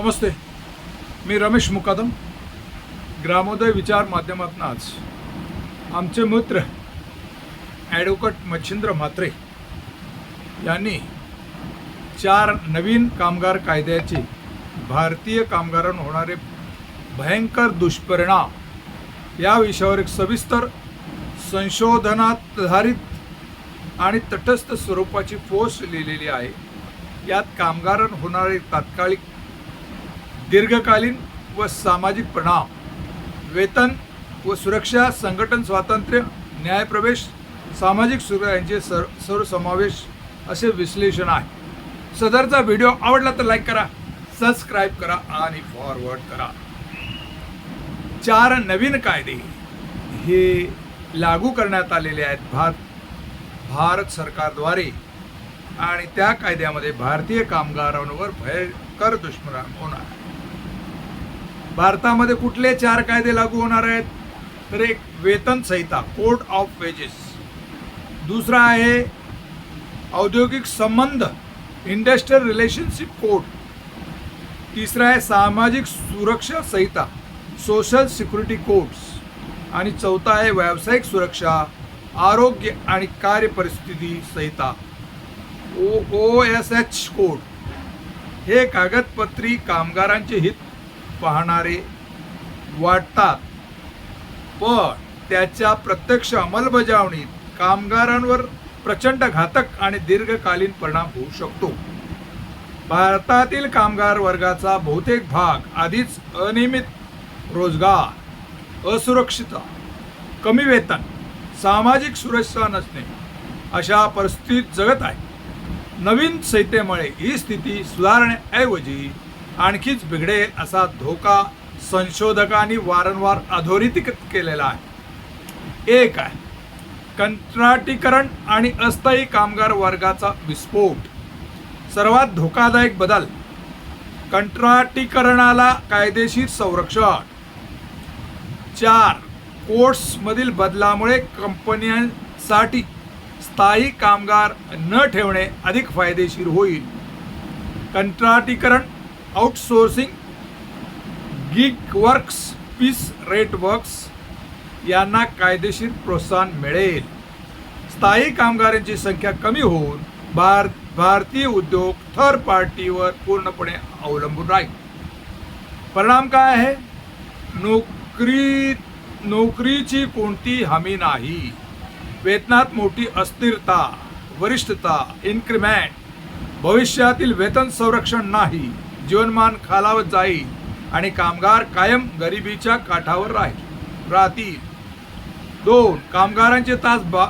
नमस्ते. मी रमेश मुकादम ग्रामोदय विचार माध्यमातून आज आमचे मित्र ॲडव्होकेट मच्छिंद्र म्हात्रे यांनी चार नवीन कामगार कायद्याचे भारतीय कामगारांवर होणारे भयंकर दुष्परिणाम या विषयावर एक सविस्तर संशोधनात आधारित आणि तटस्थ स्वरूपाची पोस्ट लिहिलेली आहे. यात कामगारांवर होणारे तात्कालिक दीर्घकालीन व सामाजिक परिणाम वेतन व सुरक्षा संघटन स्वातंत्र्य न्यायप्रवेश सामाजिक सुरक्षा यांचे सर सर्वसमावेश असे विश्लेषण आहे. सदरचा व्हिडिओ आवडला तर लाईक करा सबस्क्राईब करा आणि फॉरवर्ड करा. चार नवीन कायदे हे लागू करण्यात आलेले आहेत भार भारत सरकारद्वारे. आणि त्या कायद्यामध्ये भारतीय कामगारांवर भयंकर दुष्परिणाम होणार. आहे. भारतामध्ये कुठले चार कायदे लागू होणार आहेत? तर एक वेतन संहिता कोड ऑफ वेजेस दुसरा आहे औद्योगिक संबंध इंडस्ट्रियल रिलेशनशिप कोड तिसरा आहे सामाजिक सुरक्षा संहिता सोशल सिक्युरिटी कोड्स आणि चौथा आहे व्यावसायिक सुरक्षा आरोग्य आणि कार्य परिस्थिती संहिता. O O S H code हे कागदपत्री कामगारांचे हित पाहणारे वाटतात. पण त्याच्या प्रत्यक्ष अंमलबजावणीत कामगारांवर प्रचंड घातक आणि दीर्घकालीन परिणाम होऊ शकतो. भारतातील कामगार वर्गाचा बहुतेक भाग आधीच अनियमित रोजगार असुरक्षितता कमी वेतन सामाजिक सुरक्षा नसणे अशा परिस्थितीत जगत आहे. नवीन संहितेमुळे ही स्थिती सुधारण्याऐवजी आणखीच बिघडेल असा धोका संशोधकांनी वारंवार अधोरित केलेला आहे. एक आहे कंत्राटीकरण आणि अस्थायी कामगार वर्गाचा विस्फोट. सर्वात धोकादायक बदल कंत्राटीकरणाला कायदेशीर संरक्षण. चार कोर्ट्समधील बदलामुळे कंपन्यांसाठी स्थायी कामगार न ठेवणे अधिक फायदेशीर होईल. कंत्राटीकरण outsourcing gig works piece rate works यांना कायदेशीर प्रोत्साहन मिळेल. स्थायी कामगारांची संख्या कमी होऊन भार भारतीय उद्योग थर्ड पार्टीवर पूर्णपणे अवलंबून राहील. परिणाम काय आहे? नोकरी नोकरीची कोणती हमी नाही. वेतनात मोठी अस्थिरता वरिष्ठता इन्क्रिमेंट भविष्यातील वेतन संरक्षण नाही. जीवनमान खालावत जाईल आणि कामगार कायम गरिबीच्या काठावर राहील. राहतील. दोन कामगारांचे तास बा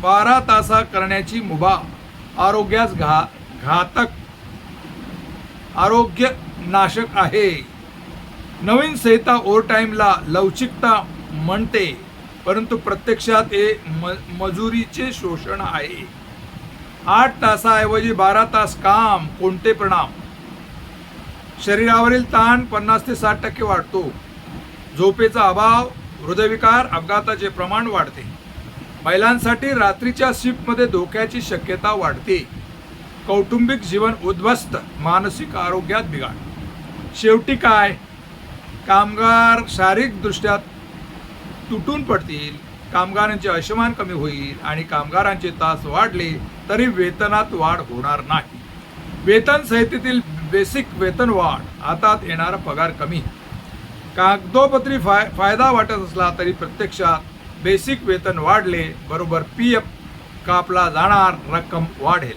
बारा तासा करण्याची मुभा आरोग्यास घा घातक आरोग्य नाशक आहे. नवीन संहिता ओव्हरटाईमला लवचिकता म्हणते परंतु प्रत्यक्षात हे म मजुरीचे शोषण आहे. आठ तासाऐवजी बारा तास काम कोणते परिणाम? शरीरावरील ताण पन्नास ते साठ टक्के वाढतो. झोपेचा अभाव हृदयविकार अपघाताचे प्रमाण वाढते. महिलांसाठी रात्रीच्या शिफ्टमध्ये धोक्याची शक्यता वाढते. कौटुंबिक जीवन उद्ध्वस्त मानसिक आरोग्यात बिघाड. शेवटी काय? कामगार शारीरिकदृष्ट्या तुटून पडतील कामगारांचे अशमान कमी होईल आणि कामगारांचे तास वाढले तरी वेतनात वाढ होणार नाही. वेतन संहितेतील बेसिक वेतन वाढ हातात येणारा पगार कमी. कागदोपत्री फाय फायदा वाटत असला तरी प्रत्यक्षात बेसिक वेतन वाढले बरोबर पी एफ कापला जाणार रक्कम वाढेल.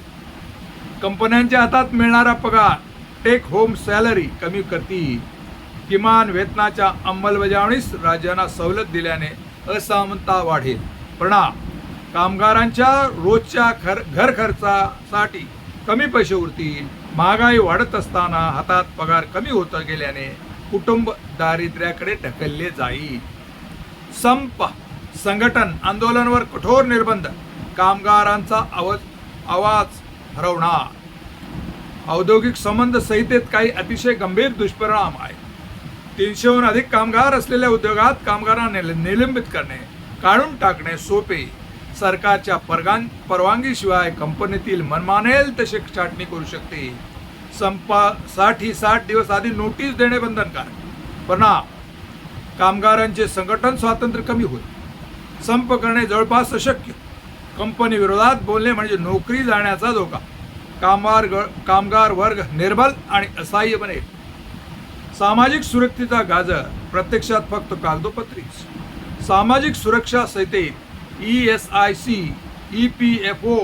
कंपन्यांच्या हातात मिळणारा पगार टेक होम सॅलरी कमी करतील किमान वेतनाच्या अंमलबजावणीस राज्यांना सवलत दिल्याने असमानता वाढेल. परिणाम कामगारांच्या रोजच्या खर घर खर्चासाठी कमी पैसे उरतील महागाई वाढत असताना हातात पगार कमी होत गेल्याने कुटुंब दारिद्र्याकडे ढकलले जाईल. संप संघटन आंदोलनावर कठोर निर्बंध कामगारांचा आवाज आवाज हरवणार. औद्योगिक संबंध संहितेत काही अतिशय गंभीर दुष्परिणाम आहेत. तीनशेहून अधिक कामगार असलेल्या उद्योगात कामगारांना निलंबित करणे काढून टाकणे सोपे. सरकारच्या परगान परवानगीशिवाय कंपनीतील मनमानेल तसे छाटणी करू शकते. संपासाठी साठ दिवस आधी नोटीस देणे बंधनकारक. परिणाम कामगारांचे संघटन स्वातंत्र्य कमी होईल. संप करणे जवळपास अशक्य. कंपनी विरोधात बोलणे म्हणजे नोकरी जाण्याचा धोका. कामगार ग कामगार वर्ग निर्बल आणि असहाय्य बनेल. सामाजिक सुरक्षेचा गाजर प्रत्यक्षात फक्त कागदोपत्रीच. सामाजिक सुरक्षा संहितेत E S I C E P F O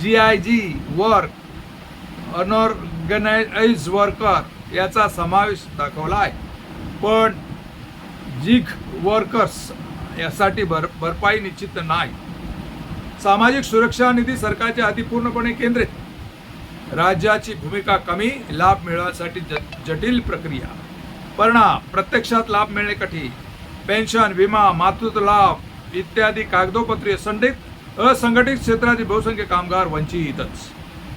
G I G work unorganise worker याचा समावेश दाखवला आहे. पण जिग वर्कर्स यासाठी भर भरपाई निश्चित नाही. सामाजिक सुरक्षा निधी सरकारच्या हाती पूर्णपणे केंद्रित. राज्याची भूमिका कमी लाभ मिळवण्यासाठी ज जटिल प्रक्रिया. परिणाम प्रत्यक्षात लाभ मिळणे कठीण. पेन्शन विमा मातृत्व लाभ इत्यादी कागदोपत्री संडित असंघटित क्षेत्रातील बहुसंख्य कामगार वंचितच.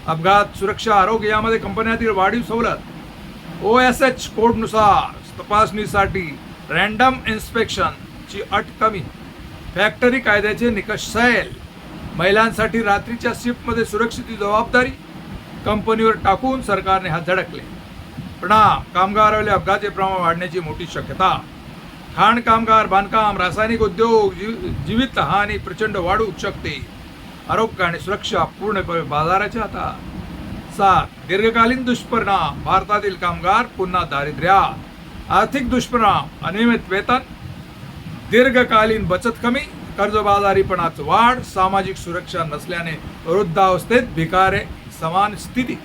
अपघात सुरक्षा आरोग्य यामध्ये कंपन्यातील वाढीव सवलत. ओ एस एच कोडनुसार तपासणीसाठी रँडम इन्स्पेक्शनची अट कमी फॅक्टरी कायद्याचे निकष सैल. महिलांसाठी रात्रीच्या शिफ्टमध्ये सुरक्षेची जबाबदारी. कंपनीवर टाकून सरकारने हात झडकले. परिणाम कामगारावरील अपघाती प्रमाण वाढण्याची मोठी शक्यता. खाण कामगार बांधकाम रासायनिक उद्योग जीव जीवित हानी प्रचंड वाढू शकते. आरोग्य आणि सुरक्षा पूर्णपणे बाजाराच्या हातात सात दीर्घकालीन दुष्परिणाम. भारतातील कामगार पुन्हा दारिद्र्यात आर्थिक दुष्परिणाम. अनियमित वेतन. दीर्घकालीन बचत कमी. कर्जबाजारीपणाच वाढ. सामाजिक सुरक्षा नसल्याने वृद्धावस्थेत भिकारे समान स्थिती.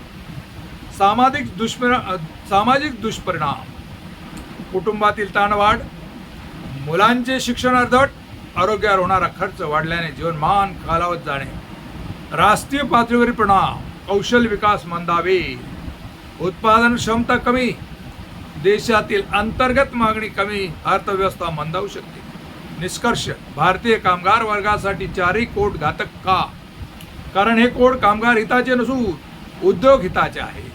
सामाजिक दुष्परिणाम सामाजिक दुष्परिणाम. कुटुंबातील ताणवाढ. मुलांचे शिक्षणार्धट आरोग्यावर होणारा खर्च वाढल्याने जीवनमान खालावत जाणे. राष्ट्रीय पातळीवरील परिणाम कौशल्य विकास मंदावे. उत्पादन क्षमता कमी देशातील अंतर्गत मागणी कमी अर्थव्यवस्था मंदावू शकते. निष्कर्ष भारतीय कामगार वर्गासाठी चारही कोट घातक का? कारण हे कोड कामगार हिताचे नसून उद्योग हिताचे आहे.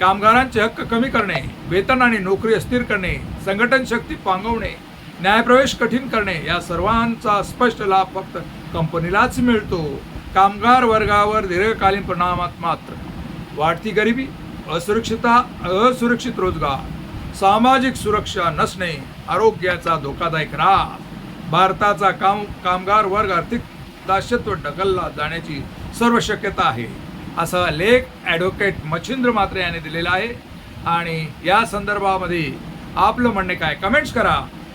कामगारांचे हक्क कमी करणे वेतन आणि नोकरी अस्थिर करणे संघटन शक्ती पांगवणे न्यायप्रवेश कठीण करणे या सर्वांचा स्पष्ट लाभ फक्त कंपनीलाच मिळतो. कामगार वर्गावर दीर्घकालीन परिणामात मात्र. वाढती गरिबी असुरक्षितता असुरक्षित रोजगार सामाजिक सुरक्षा नसणे आरोग्याचा धोकादायक राग भारताचा काम कामगार वर्ग आर्थिक दास्यत्व ढकलला जाण्याची सर्व शक्यता आहे. असा लेख ॲडव्होकेट मच्छिंद्र मात्रे यांनी दिलेला आहे. आणि या संदर्भामध्ये आपलं म्हणणे काय? कमेंट्स करा.